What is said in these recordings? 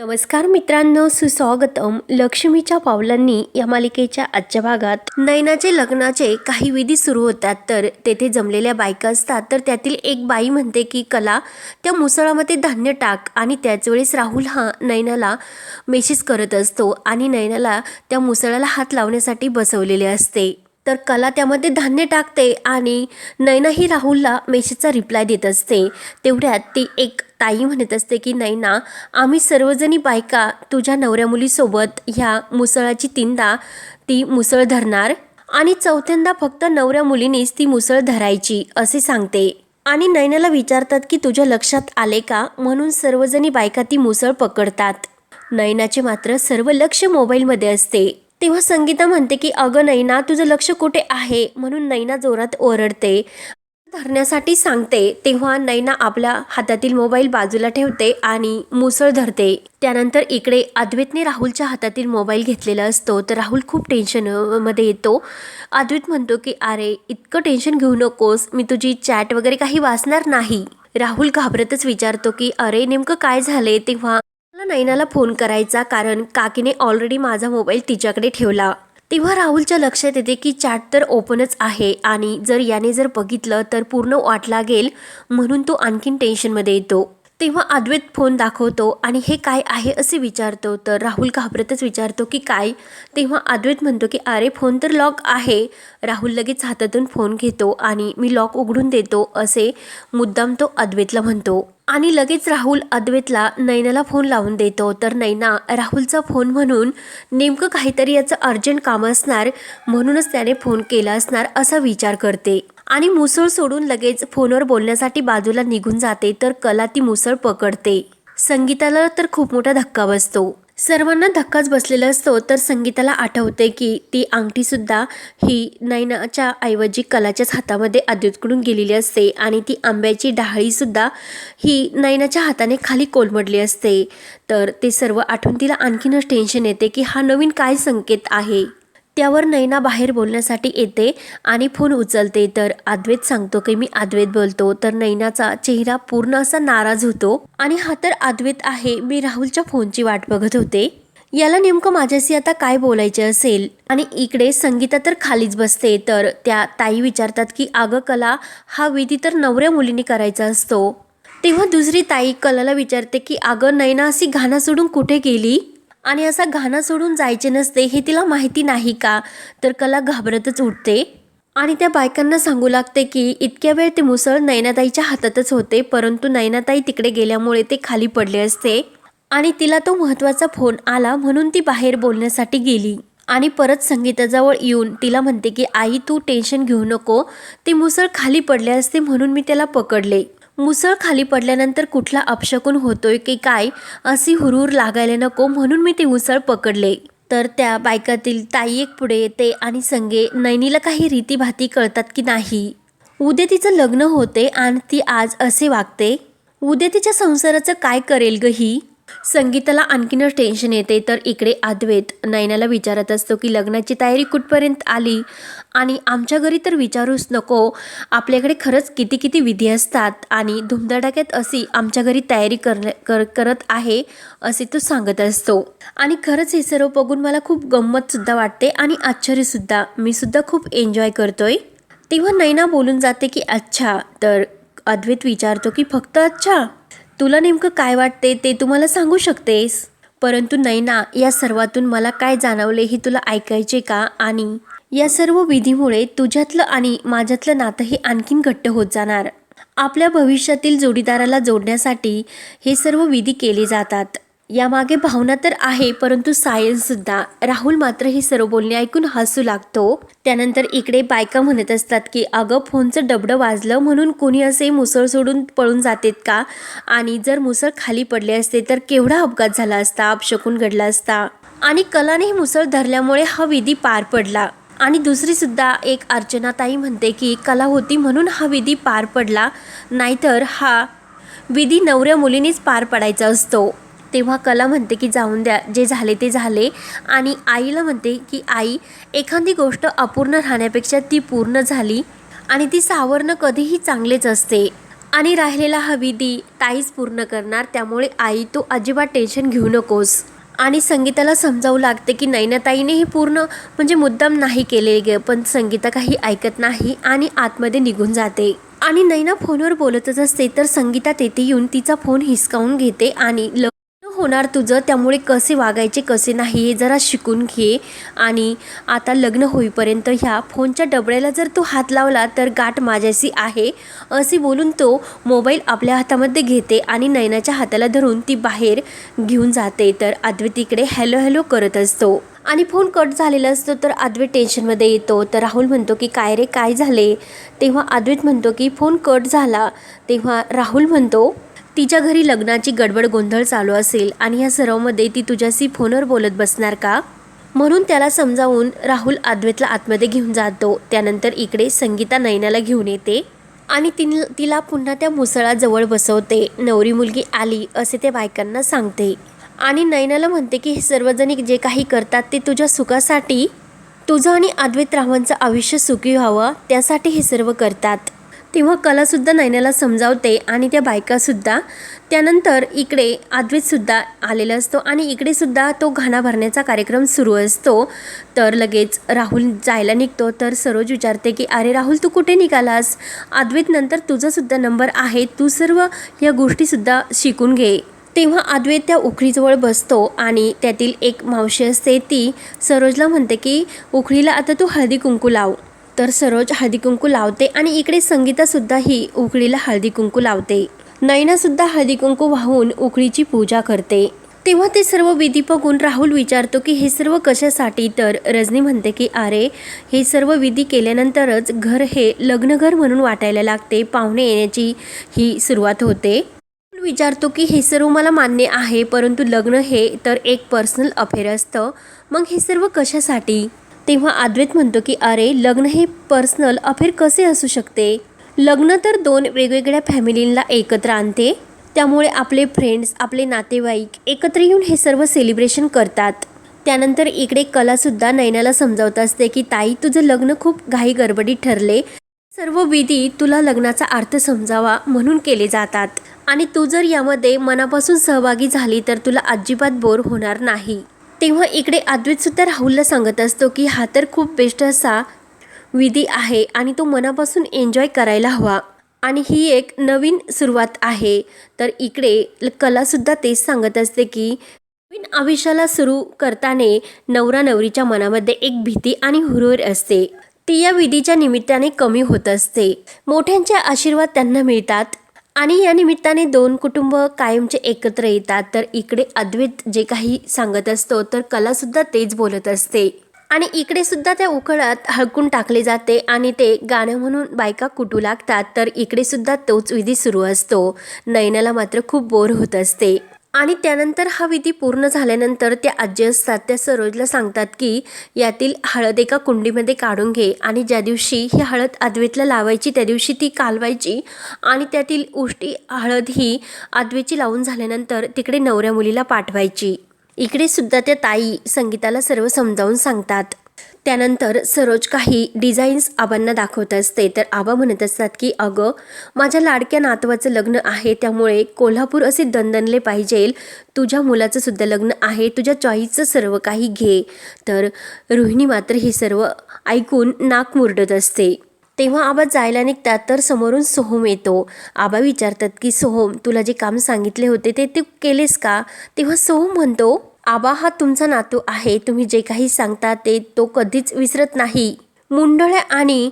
नमस्कार मित्रांनो सुस्वागतम. लक्ष्मीच्या पावलांनी या मालिकेच्या आजच्या भागात नयनाचे लग्नाचे काही विधी सुरू होतात. तर तेथे जमलेल्या बायका असतात. तर त्यातील एक बाई म्हणते की कला त्या मुसळामध्ये धान्य टाक. आणि त्याच वेळेस राहुल हा नयनाला मेसेज करत असतो आणि नयनाला त्या मुसळाला हात लावण्यासाठी बसवलेले असते. तर कला त्यामध्ये धान्य टाकते आणि नैनाही राहुलला मेसेजचा रिप्लाय देत असते. तेवढ्यात ती एक ताई म्हणत असते की नैना आम्ही सर्वजणी बायका तुझ्या नवऱ्या मुलीसोबत ह्या मुसळाची तीनदा ती मुसळ धरणार आणि चौथ्यांदा फक्त नवऱ्या मुलीनीच ती मुसळ धरायची असे सांगते. आणि नैनाला विचारतात की तुझ्या लक्षात आले का? म्हणून सर्वजणी बायका ती मुसळ पकडतात. नयनाचे मात्र सर्व लक्ष मोबाईलमध्ये असते. तेव्हा संगीता म्हणते की अगं नैना तुझं लक्ष कुठे आहे? म्हणून नैना जोरात ओरडते. धरण्यासाठी सांगते तेव्हा नैना आपल्या हातातील मोबाईल बाजूला ठेवते आणि मुसळ धरते. त्यानंतर इकडे अद्वैतने राहुलच्या हातातील मोबाईल घेतलेला असतो तर राहुल खूप टेन्शनमध्ये येतो. अद्वैत म्हणतो की अरे इतकं टेन्शन घेऊ नकोस मी तुझी चॅट वगैरे काही वाचणार नाही. राहुल घाबरतच विचारतो की अरे नेमकं काय झाले तेव्हा मला नैनाला फोन करायचा कारण काकीने ऑलरेडी माझा मोबाईल तिच्याकडे ठेवला. तेव्हा राहुलच्या लक्षात येते की चॅट तर ओपनच आहे आणि जर याने जर बघितलं तर पूर्ण वाट लागेल म्हणून तो आणखीन टेन्शनमध्ये येतो. तेव्हा अद्वैत फोन दाखवतो आणि हे काय आहे असे विचारतो. तर राहुल घाबरतच विचारतो की काय? तेव्हा अद्वैत म्हणतो की अरे फोन तर लॉक आहे. राहुल लगेच हातातून फोन घेतो आणि मी लॉक उघडून देतो असे मुद्दाम तो अद्वैतला म्हणतो. आणि लगेच राहुल अद्वैतला नैनाला फोन लावून देतो. तर नैना राहुलचा फोन म्हणून नेमकं काहीतरी याचं अर्जंट काम असणार म्हणूनच त्याने फोन केला असणार असा विचार करते. आणि मुसळ सोडून लगेच फोनवर बोलण्यासाठी बाजूला निघून जाते तर कला ती मुसळ पकडते. संगीताला तर खूप मोठा धक्का बसतो. सर्वांना धक्काच बसलेला असतो तर संगीताला आठवते की ती अंगठीसुद्धा ही नैनाच्या ऐवजी कलाच्याच हातामध्ये अद्वैतकडून गेलेली असते आणि ती आंब्याची डहाळीसुद्धा ही नैनाच्या हाताने खाली कोलमडली असते. तर ते सर्व आठवून तिला आणखीनच टेन्शन येते की हा नवीन काय संकेत आहे? त्यावर नैना बाहेर बोलण्यासाठी येते आणि फोन उचलते. तर अद्वैत सांगतो की मी अद्वैत बोलतो. तर नैनाचा चेहरा पूर्ण असा नाराज होतो. आणि हा तर अद्वैत आहे. मी राहुलच्या फोनची वाट बघत होते. याला नेमकं माझ्याशी आता काय बोलायचे असेल? आणि इकडे संगीता तर खालीच बसते. तर त्या ताई विचारतात की अगं कला हा विधी तर नवऱ्या मुलीने करायचा असतो. तेव्हा दुसरी ताई कलाला विचारते की अगं नैना अशी घाणा सोडून कुठे गेली? आणि असा घाणा सोडून जायचे नसते हे तिला माहिती नाही का? तर कला घाबरतच उठते. आणि त्या बायकांना सांगू लागते की इतक्या वेळ ते मुसळ नैनाताईच्या हातातच होते परंतु नैनाताई तिकडे गेल्यामुळे ते खाली पडले असते. आणि तिला तो महत्त्वाचा फोन आला म्हणून ती बाहेर बोलण्यासाठी गेली. आणि परत संगीताजवळ येऊन तिला म्हणते की आई तू टेन्शन घेऊ नको. ते मुसळ खाली पडले असते म्हणून मी त्याला पकडले. मुसळ खाली पडल्यानंतर कुठला अपशकून होतोय की काय अशी हुरूर लागायला नको म्हणून मी ते मुसळ पकडले. तर त्या बायकातील ताई एक पुढे येते आणि संगे नैनीला काही रीतीभाती कळतात की नाही? उद्या तिचं लग्न होते आणि ती आज असे वागते? उद्या तिच्या संसाराचं काय करेल ग ही? संगीताला आणखीनच टेन्शन येते. तर इकडे अद्वैत नयनाला विचारत असतो की लग्नाची तयारी कुठपर्यंत आली? आणि आमच्या घरी तर विचारूच नको. आपल्याकडे खरंच किती किती विधी असतात आणि धुमधडाक्यात अशी आमच्या घरी तयारी करण्या कर करत आहे असे तो सांगत असतो. आणि खरंच हे सर्व बघून मला खूप गंमतसुद्धा वाटते आणि आश्चर्यसुद्धा. मी सुद्धा खूप एन्जॉय करतोय. तेव्हा नैना बोलून जाते की अच्छा. तर अद्वैत विचारतो की फक्त अच्छा? तुला नेमकं काय वाटते ते तुम्हाला सांगू शकतेस? परंतु नैना या सर्वातून मला काय जाणवले हे तुला ऐकायचे का? आणि या सर्व विधीमुळे तुझ्यातलं आणि माझ्यातलं नातंही आणखीन घट्ट होत जाणार. आपल्या भविष्यातील जोडीदाराला जोडण्यासाठी हे सर्व विधी केले जातात. यामागे भावना तर आहे परंतु सायन्ससुद्धा राहुल मात्र हे सर्व बोलणे ऐकून हसू लागतो. त्यानंतर इकडे बायका म्हणत असतात की अगं फोनचं डबडं वाजलं म्हणून कोणी असे मुसळ सोडून पळून जातेत का? आणि जर मुसळ खाली पडले असते तर केवढा अपघात झाला असता अपशकून घडला असता? आणि कलाने ही मुसळ धरल्यामुळे हा विधी पार पडला. आणि दुसरी सुद्धा एक अर्चनाताई म्हणते की कला होती म्हणून हा विधी पार पडला. नाहीतर हा विधी नवऱ्या मुलीनेच पार पडायचा असतो. तेव्हा कला म्हणते की जाऊन द्या जे झाले ते झाले. आणि आईला म्हणते की आई एखादी गोष्ट अपूर्ण राहण्यापेक्षा ती पूर्ण झाली आणि ती सावरणं कधीही चांगलेच असते. आणि राहिलेला हा विधी ताईच पूर्ण करणार त्यामुळे आई तू अजिबात टेन्शन घेऊ नकोस. आणि संगीताला समजावू लागते की नैनाताईने हे पूर्ण म्हणजे मुद्दाम नाही केले गे पण संगीता काही ऐकत नाही आणि आतमध्ये निघून जाते. आणि नैना फोनवर बोलतच असते तर संगीता तेथे येऊन तिचा फोन हिसकावून घेते आणि ल होणार तुझं? त्यामुळे कसे वागायचे कसे नाही हे जरा शिकून घे. आणि आता लग्न होईपर्यंत ह्या फोनच्या डबड्याला जर तू हात लावला तर गाठ माझ्याशी आहे. असे बोलून तो मोबाईल आपल्या हातामध्ये घेते आणि नयनाच्या हाताला धरून ती बाहेर घेऊन जाते. तर अद्वितीकडे हॅलो हॅलो करत असतो. आणि फोन कट झालेला असतो तर अद्वैत टेन्शनमध्ये येतो. तर राहुल म्हणतो की काय रे काय झाले? तेव्हा अद्वैत म्हणतो की फोन कट झाला. तेव्हा राहुल म्हणतो तिच्या घरी लग्नाची गडबड गोंधळ चालू असेल आणि या सर्वमध्ये ती तुझ्याशी फोनवर बोलत बसणार का? म्हणून त्याला समजावून राहुल अद्वैतला आतमध्ये घेऊन जातो. त्यानंतर इकडे संगीता नयनाला घेऊन येते आणि तिन तिला पुन्हा त्या मुसळाजवळ बसवते. नवरी मुलगी आली असे ते बायकांना सांगते. आणि नयनाला म्हणते की हे सर्वजणी जे काही करतात ते तुझ्या सुखासाठी तुझं आणि अद्वैत रावांचं आयुष्य सुखी व्हावं. त्यासाठी हे सर्व करतात. तेव्हा कलासुद्धा नैनाला समजावते आणि त्या बायकासुद्धा त्यानंतर इकडे अद्वैतसुद्धा आलेला असतो आणि इकडेसुद्धा तो घाणा भरण्याचा कार्यक्रम सुरू असतो. तर लगेच राहुल जायला निघतो. तर सरोज विचारते की अरे राहुल तू कुठे निघालास? अद्वितनंतर तुझासुद्धा नंबर आहे. तू सर्व या गोष्टीसुद्धा शिकून घे. तेव्हा अद्वैत त्या उखळीजवळ बसतो आणि त्यातील एक मावशी असते ती सरोजला म्हणते की उखळीला आता तू हळदी कुंकू लाव. तर सरोज हळदी कुंकू लावते आणि इकडे संगीतासुद्धा ही उकळीला हळदी कुंकू लावते. नयनासुद्धा हळदी कुंकू वाहून उकळीची पूजा करते. तेव्हा ते सर्व विधी बघून राहुल विचारतो की हे सर्व कशासाठी? तर रजनी म्हणते की अरे हे सर्व विधी केल्यानंतरच घर हे लग्नघर म्हणून वाटायला लागते. पाहुणे येण्याची ही सुरुवात होते. विचारतो की हे सर्व मला मान्य आहे परंतु लग्न हे तर एक पर्सनल अफेअर असतं. मग हे सर्व कशासाठी? तेव्हा अद्वैत म्हणतो की अरे लग्न हे पर्सनल अफेअर कसे असू शकते? लग्न तर दोन वेगवेगळ्या फॅमिलींना एकत्र आणते. त्यामुळे आपले फ्रेंड्स आपले नातेवाईक एकत्र येऊन हे सर्व सेलिब्रेशन करतात. त्यानंतर इकडे कलासुद्धा नैनाला समजावत असते की ताई तुझं लग्न खूप घाई गडबडीत ठरले. सर्व विधी तुला लग्नाचा अर्थ समजावा म्हणून केले जातात. आणि तू जर यामध्ये मनापासून सहभागी झाली तर तुला अजिबात बोर होणार नाही. तेव्हा इकडे अद्वैतसुद्धा राहुलला सांगत असतो की हा तर खूप बेस्ट असा विधी आहे आणि तो मनापासून एन्जॉय करायला हवा. आणि ही एक नवीन सुरुवात आहे. तर इकडे कलासुद्धा तेच सांगत असते की नवीन आयुष्याला सुरू करताना नवरा नवरीच्या मनामध्ये एक भीती आणि हुरहुर असते. ती या विधीच्या निमित्ताने कमी होत असते. मोठ्यांचे आशीर्वाद त्यांना मिळतात. आणि या निमित्ताने दोन कुटुंब कायमचे एकत्र येतात. तर इकडे अद्वैत जे काही सांगत असतो तर कलासुद्धा तेच बोलत असते. आणि इकडे सुद्धा त्या उकळात हळकून टाकले जाते आणि ते गाणं म्हणून बायका कुटू लागतात. तर इकडे सुद्धा तोच विधी सुरू असतो. नयनाला मात्र खूप बोर होत असते. आणि त्यानंतर हा विधी पूर्ण झाल्यानंतर त्या आजी असतात त्या सरोजला सांगतात की यातील हळद एका कुंडीमध्ये काढून घे आणि ज्या दिवशी ही हळद अद्वेतला लावायची त्या दिवशी ती कालवायची आणि त्यातील उष्टी हळद ही अद्वेची लावून झाल्यानंतर तिकडे नवऱ्या मुलीला पाठवायची. इकडे सुद्धा त्या ताई संगीताला सर्व समजावून सांगतात. त्यानंतर सरोज काही डिझाईन्स आबांना दाखवत असते. तर आबा म्हणत असतात की अगं माझ्या लाडक्या नातवाचं लग्न आहे. त्यामुळे कोल्हापूर असे दणदणले पाहिजे. तुझ्या मुलाचं सुद्धा लग्न आहे. तुझ्या चॉईसचं सर्व काही घे. तर रोहिणी मात्र हे सर्व ऐकून नाक मुरडत असते. तेव्हा आबा जायला निघतात तर समोरून सोहम येतो. आबा विचारतात की सोहम तुला जे काम सांगितले होते ते तू केलेस का? तेव्हा सोहम म्हणतो आबा हा तुमचा नातू आहे तुम्ही जे काही सांगता ते तो कधीच विसरत नाही. मुंडळे आणि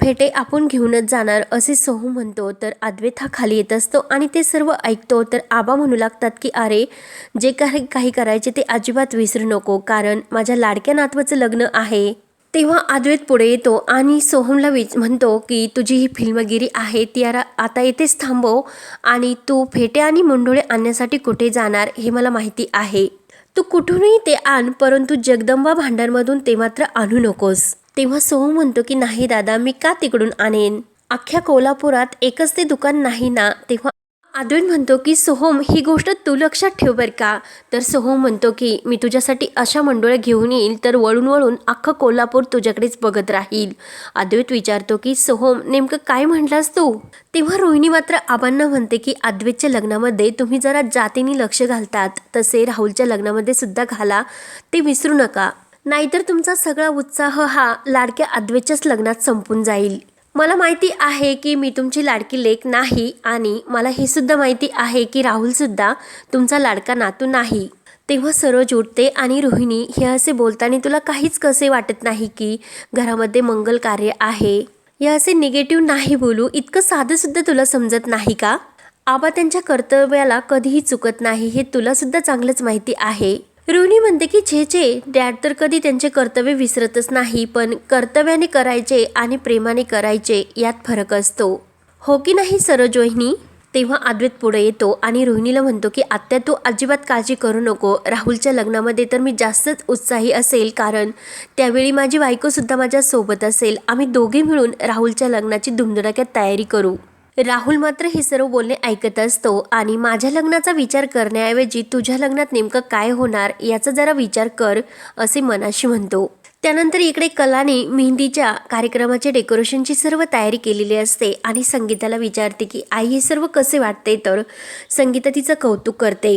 फेटे आपण घेऊनच जाणार असे सोहू म्हणतो. तर अद्वैत हा खाली येत असतो आणि ते सर्व ऐकतो. तर आबा म्हणू लागतात की अरे जे काही काही करायचे ते अजिबात विसरू नको कारण माझ्या लाडक्या नातवाचं लग्न आहे. तेव्हा अद्वैत पुढे येतो आणि सोहमला विच म्हणतो की तुझी ही फिल्मगिरी आहे ती यारा आता येथेच थांबव आणि तू फेटे आणि मुंडोळे आणण्यासाठी कुठे जाणार हे मला माहिती आहे. तू कुठूनही ते आण परंतु जगदंबा भांडारमधून ते मात्र आणू नकोस. तेव्हा सोहू म्हणतो की नाही दादा मी का तिकडून आणेन? अख्ख्या कोल्हापुरात एकच ते दुकान नाही ना? तेव्हा अद्वैत म्हणतो की सोहम ही गोष्ट तू लक्षात ठेव बरं का? तर सोहम म्हणतो की मी तुझ्यासाठी अशा मंडोळ्या घेऊन येईल तर वळून वळून अख्खं कोल्हापूर तुझ्याकडेच बघत राहील. अद्वैत विचारतो की सोहम नेमकं काय म्हटलास तू? तेव्हा रोहिणी मात्र आबांना म्हणते की अद्वैतच्या लग्नामध्ये तुम्ही जरा जातीने लक्ष घालतात. तसे राहुलच्या लग्नामध्ये सुद्धा घाला. ते विसरू नका. नाहीतर तुमचा सगळा उत्साह हा लाडक्या अद्वैतच्याच लग्नात संपून जाईल. मला माहिती आहे की मी तुमची लाडकी लेक नाही आणि मला हे सुद्धा माहिती आहे की राहुलसुद्धा तुमचा लाडका नातू नाही. तेव्हा सरोज उठते आणि रोहिणी हे असे बोलताना तुला काहीच कसे वाटत नाही की घरामध्ये मंगल कार्य आहे? हे असे निगेटिव्ह नाही बोलू इतकं साधंसुद्धा तुला समजत नाही का? आबा त्यांच्या कर्तव्याला कधीही चुकत नाही हे तुला सुद्धा चांगलंच माहिती आहे. रोहिणी म्हणते की छे छे डॅड तर कधी त्यांचे कर्तव्य विसरतच नाही पण कर्तव्याने करायचे आणि प्रेमाने करायचे यात फरक असतो. हो की नाही सरोज वहिनी तेव्हा अद्वैत पुढे येतो आणि रोहिणीला म्हणतो की आत्या तू अजिबात काळजी करू नको. राहुलच्या लग्नामध्ये तर मी जास्तच उत्साही असेल कारण त्यावेळी माझी बायकोसुद्धा माझ्यासोबत असेल. आम्ही दोघे मिळून राहुलच्या लग्नाची धुमधडाक्यात तयारी करू. राहुल मात्र हे सर्व बोलणे ऐकत असतो आणि माझ्या लग्नाचा विचार करण्याऐवजी तुझ्या लग्नात नेमकं काय होणार याचा जरा विचार कर असे मनाशी म्हणतो. त्यानंतर इकडे कलाने मेहंदीच्या कार्यक्रमाच्या डेकोरेशनची सर्व तयारी केलेली असते आणि संगीताला विचारते की आई हे सर्व कसे वाटते तर संगीता तिचं कौतुक करते.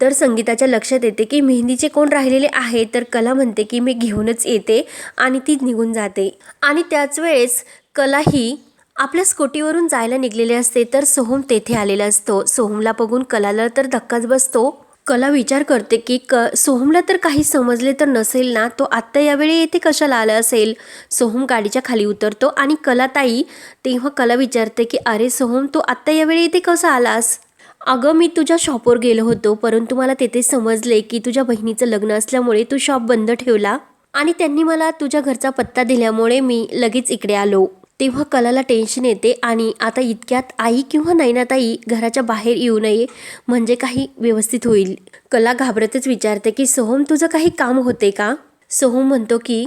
तर संगीताच्या लक्षात येते की मेहंदीचे कोण राहिलेले आहे? तर कला म्हणते की मी घेऊनच येते आणि ती निघून जाते. आणि त्याच वेळेस कला ही आपल्या स्कूटीवरून जायला निघलेले असते तर सोहम तेथे आलेला असतो. सोहमला बघून कलाला तर धक्काच बसतो. कला विचार करते की क सोहमला तर काही समजले तर नसेल ना? तो आत्ता यावेळी येथे कशाला आला असेल? सोहम गाडीच्या खाली उतरतो आणि कलाताई तेव्हा कला विचारते की अरे सोहम तू आत्ता यावेळी येथे कसा आलास? अगं मी तुझ्या शॉपवर गेलो होतो परंतु मला तेथे समजले की तुझ्या बहिणीचं लग्न असल्यामुळे तू शॉप बंद ठेवला आणि त्यांनी मला तुझ्या घरचा पत्ता दिल्यामुळे मी लगेच इकडे आलो. तेव्हा कलाला टेन्शन येते आणि आता इतक्यात आई किंवा नैनाताई घराच्या बाहेर येऊ नये म्हणजे काही व्यवस्थित होईल. कला घाबरतच विचारते की सोहम तुझं काही काम होते का? सोहम म्हणतो की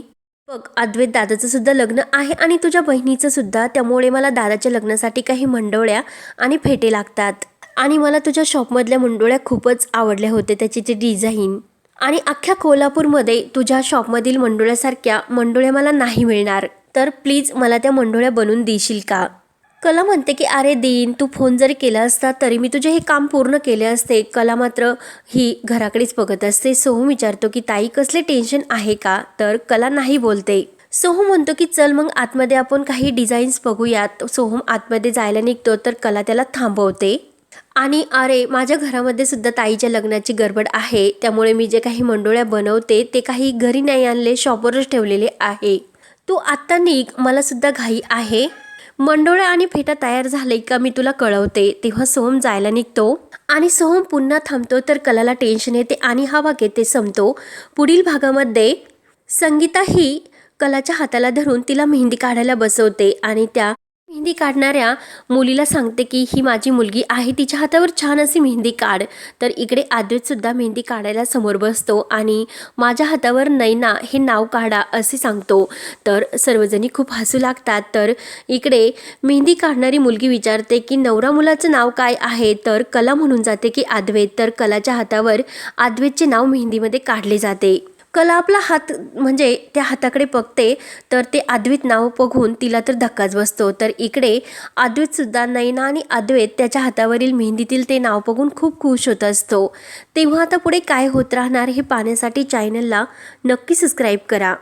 बघ अद्वैत दादाचं सुद्धा लग्न आहे आणि तुझ्या बहिणीचं सुद्धा. त्यामुळे मला दादाच्या लग्नासाठी काही मंडोळ्या आणि फेटे लागतात. आणि मला तुझ्या शॉपमधल्या मंडोळ्या खूपच आवडल्या होत्या त्याची ते डिझाईन. आणि अख्ख्या कोल्हापूरमध्ये तुझ्या शॉपमधील मंडोळ्यासारख्या मंडोळ्या मला नाही मिळणार. तर प्लीज मला त्या मंडोळ्या बनवून देशील का? कला म्हणते की अरे देईन तू फोन जरी केला असता तरी मी तुझे हे काम पूर्ण केले असते. कला मात्र ही घराकडेच बघत असते. सोहम विचारतो की ताई कसले टेन्शन आहे का? तर कला नाही बोलते. सोहम म्हणतो की चल मग आतमध्ये आपण काही डिझाईन्स बघूयात. सोहम आतमध्ये जायला निघतो तर कला त्याला थांबवते. आणि अरे माझ्या घरामध्ये सुद्धा ताईच्या लग्नाची गडबड आहे. त्यामुळे मी जे काही मंडोळ्या बनवते ते काही घरी नाही आणले शॉपवरच ठेवलेले आहे. तू आत्ता निघ मला सुद्धा घाई आहे. मंडोळ्या आणि फेटा तयार झाले का मी तुला कळवते. तेव्हा सोहम जायला निघतो. आणि सोहम पुन्हा थांबतो तर कलाला टेन्शन येते आणि हा भाग येते संपतो. पुढील भागामध्ये संगीता ही कलाच्या हाताला धरून तिला मेहंदी काढायला बसवते आणि त्या मेहंदी काढणाऱ्या मुलीला सांगते की ही माझी मुलगी आहे तिच्या हातावर छान अशी मेहंदी काढ. तर इकडे आद्वैतसुद्धा मेहंदी काढायला समोर बसतो आणि माझ्या हातावर नैना हे नाव काढा असे सांगतो. तर सर्वजणी खूप हसू लागतात. तर इकडे मेहंदी काढणारी मुलगी विचारते की नवरा मुलाचं नाव काय आहे? तर कला म्हणून जाते की आद्वेत तर कलाच्या हातावर आद्वेतचे नाव मेहंदीमध्ये काढले जाते. कला आपला हात म्हणजे त्या हाताकडे बघते तर ते अद्वैत नाव बघून तिला तर धक्काच बसतो. तर इकडे अद्वैतसुद्धा नैना आणि अद्वैत त्याच्या हातावरील मेहंदीतील ते नाव बघून खूप खुश होत असतो. तेव्हा आता पुढे काय होत राहणार हे पाहण्यासाठी चॅनलला नक्की सबस्क्राईब करा.